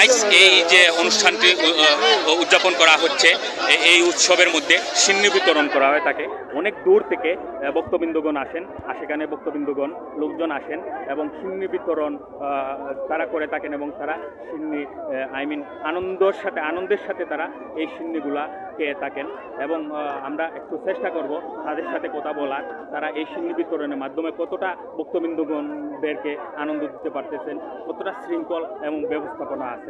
Guys এই যে অনুষ্ঠানটি উদযাপন করা হচ্ছে এই উৎসবের মধ্যে সিন্নি বিতরণ করা হয় তাকে। অনেক দূর থেকে আহ, ভক্তবৃন্দগণ আসেন আর সেখানে ভক্তবৃন্দগণ লোকজন আসেন এবং সিন্নি বিতরণ তারা করে থাকেন এবং তারা সিন্নি আই মিন আনন্দর সাথে আনন্দের সাথে তারা এই সিন্নিগুলা খেয়ে থাকেন এবং আমরা একটু চেষ্টা করব তাদের সাথে কথা বলার তারা এই সিন্নি বিতরণের মাধ্যমে কতটা ভক্তবৃন্দগণদেরকে আনন্দ দিতে পারতেছেন কতটা শৃঙ্খল এবং ব্যবস্থাপনা আছে।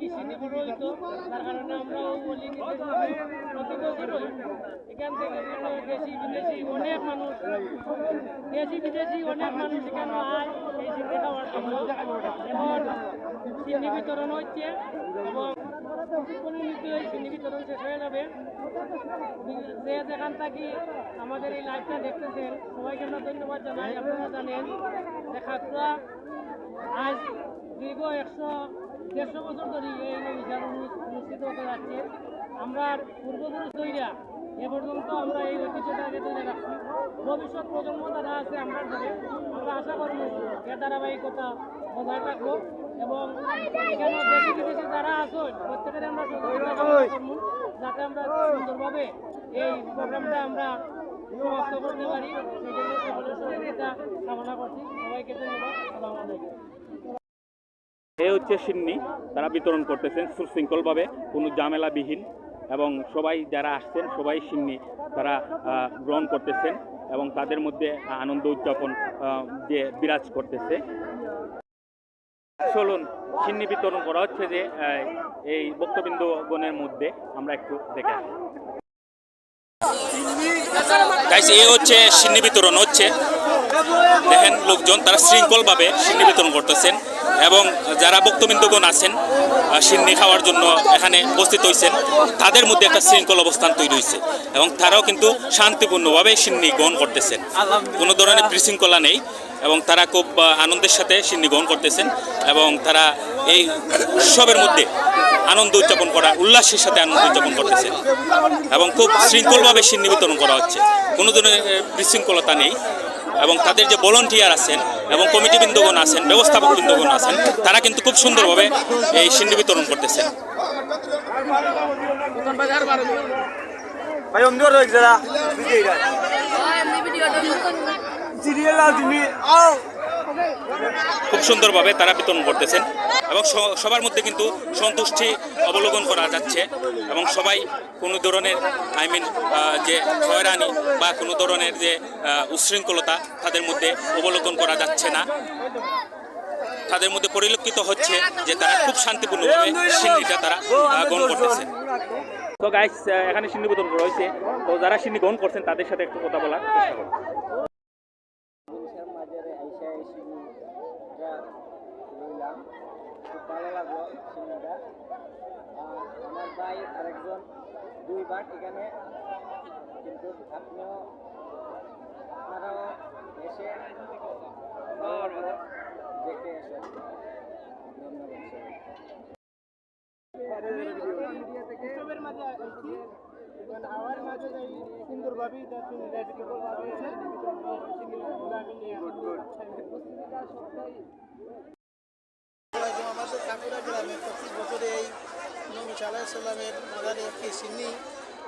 কৃষি নির্ভর হইতো তার কারণে আমরা ওই অলি নির্দেশ মতো প্রতি বছরই এখান থেকে দেশি বিদেশি অনেক মানুষ, দেশি বিদেশি অনেক মানুষ এখানে আয়, এই সিদ্ধি খাওয়ার জন্য। বিতরণ হচ্ছে এবং বিতরণ শেষ হয়ে যাবে। যে যেখান থাকি আমাদের এই লাইভটা দেখতেছেন, সবাইকে আমরা ধন্যবাদ জানাই। আপনারা জানেন যে খাতরা আজ দীর্ঘ একশো দেড়শো বছর ধরে এই নবীচার অনুষ্ঠিত হতে যাচ্ছে। আমরা পূর্বপুরুষ তৈরা এ পর্যন্ত আমরা এই ঐতিহ্যটাকে ধরে রাখছি। ভবিষ্যৎ প্রজন্ম যারা আছে আমরা ধরে আমরা আশা করব এ ধারাবাহিকতা বজায় থাকব এবং এখানে দেশি বিদেশি যারা আছেন প্রত্যেকের আমরা যাতে আমরা সুন্দরভাবে এই প্রোগ্রামটা আমরা সমাপ্ত করতে পারি। সেই জন্য সকলের সহযোগিতা কামনা করছি। সবাইকে ধন্যবাদ। আলাইকুম। এই হচ্ছে সিন্নি। তারা বিতরণ করতেছেন সুশৃঙ্খলভাবে, কোনো ঝামেলাবিহীন এবং সবাই যারা আসছেন সবাই সিন্নি। তারা গ্রহণ করতেছেন এবং তাদের মধ্যে আনন্দ উদযাপন যে বিরাজ করতেছে। চলুন, সিন্নি বিতরণ করা হচ্ছে যে এই বক্তবৃন্দগণের মধ্যে আমরা একটু দেখে আসি। এই হচ্ছে সিন্নি বিতরণ হচ্ছে। দেখেন লোকজন, তারা শৃঙ্খলভাবে সিন্নি বিতরণ করতেছেন। এবং যারা বক্তবৃন্দগণ আছেন সিন্নি খাওয়ার জন্য এখানে উপস্থিত হয়েছেন তাদের মধ্যে একটা শৃঙ্খল অবস্থান তৈরি হয়েছে এবং তারাও কিন্তু শান্তিপূর্ণভাবে সিন্নি গ্রহণ করতেছেন। কোনো ধরনের বিশৃঙ্খলা নেই এবং তারা খুব আনন্দের সাথে সিন্নি গ্রহণ করতেছেন এবং তারা এই উৎসবের মধ্যে আনন্দ উদযাপন করা, উল্লাসের সাথে আনন্দ উদযাপন করতেছেন এবং খুব শৃঙ্খলভাবে সিন্নি বিতরণ করা হচ্ছে। কোনো ধরনের বিশৃঙ্খলতা নেই। এবং তাদের যে ভলন্টিয়ার আছেন এবং কমিটি বৃন্দগণ আছেন ব্যবস্থাপক বৃন্দগণ আছেন তারা কিন্তু খুব সুন্দরভাবে এই সিন্ডি বিতরণ করতেছেন। ভাই অন্ধ রয়েছে সিরিয়াল আও! খুব সুন্দরভাবে তারা বিতরণ করতেছেন এবং সবার মধ্যে কিন্তু সন্তুষ্টি অবলোকন করা যাচ্ছে এবং সবাই কোনো ধরনের আই মিন যে হয়রানি বা কোনো ধরনের যে আহ, উচ্ছৃঙ্খলতা তাদের মধ্যে অবলোকন করা যাচ্ছে না। তাদের মধ্যে পরিলক্ষিত হচ্ছে যে তারা খুব শান্তিপূর্ণভাবে সিন্নিটা তারা গ্রহণ করতেছে। তো গাইস এখানে সিন্নি বিতরণ করা হয়েছে। তো যারা সিন্নি গ্রহণ করছেন তাদের সাথে একটু কথা বলার চেষ্টা করব এটা খুব ভালো লাগল সিনেমাটা আমার ভাই আরেকজন দুই ভাগ এখানে কিন্তু আপনিও এসে দেখে মানে আমার মাঝে এই সুন্দরভাবে সুন্দর এই নবী সাল্লাহ সাল্লামের মাজারে একটি সিন্নি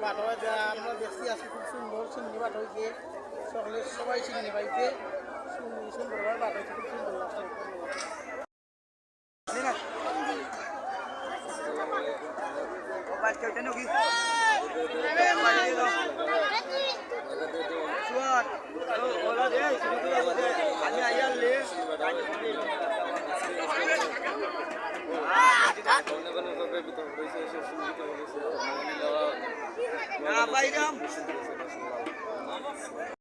পাঠ হয় যা আমরা দেখছি আজকে খুব সুন্দর সিন্নি পাঠ হয়েছে সকলে সবাই সিন্নি পাইছে সুন্দর সুন্দরভাবে পাঠ হয়েছে খুব সুন্দর লাগছে না বাইরাম